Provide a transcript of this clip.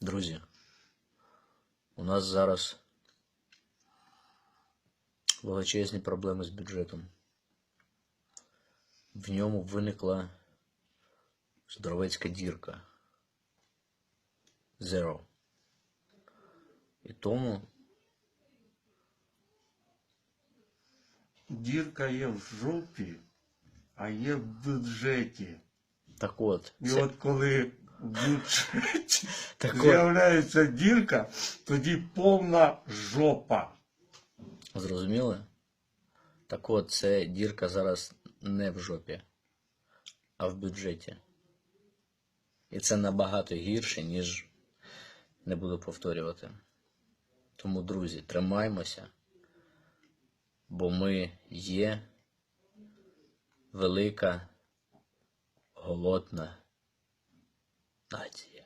Друзі, у нас зараз величезні проблеми з бюджетом. В ньому виникла здоровецька дірка. Zero. І тому Дірка є в жопі, а є в бюджеті. так от, І це- от коли з'являється дірка, тоді повна жопа. Зрозуміли? Так от, це дірка зараз не в жопі, а в бюджеті. І це набагато гірше, ніж не буду повторювати. Тому, друзі, тримаймося, бо ми є велика голодна нація.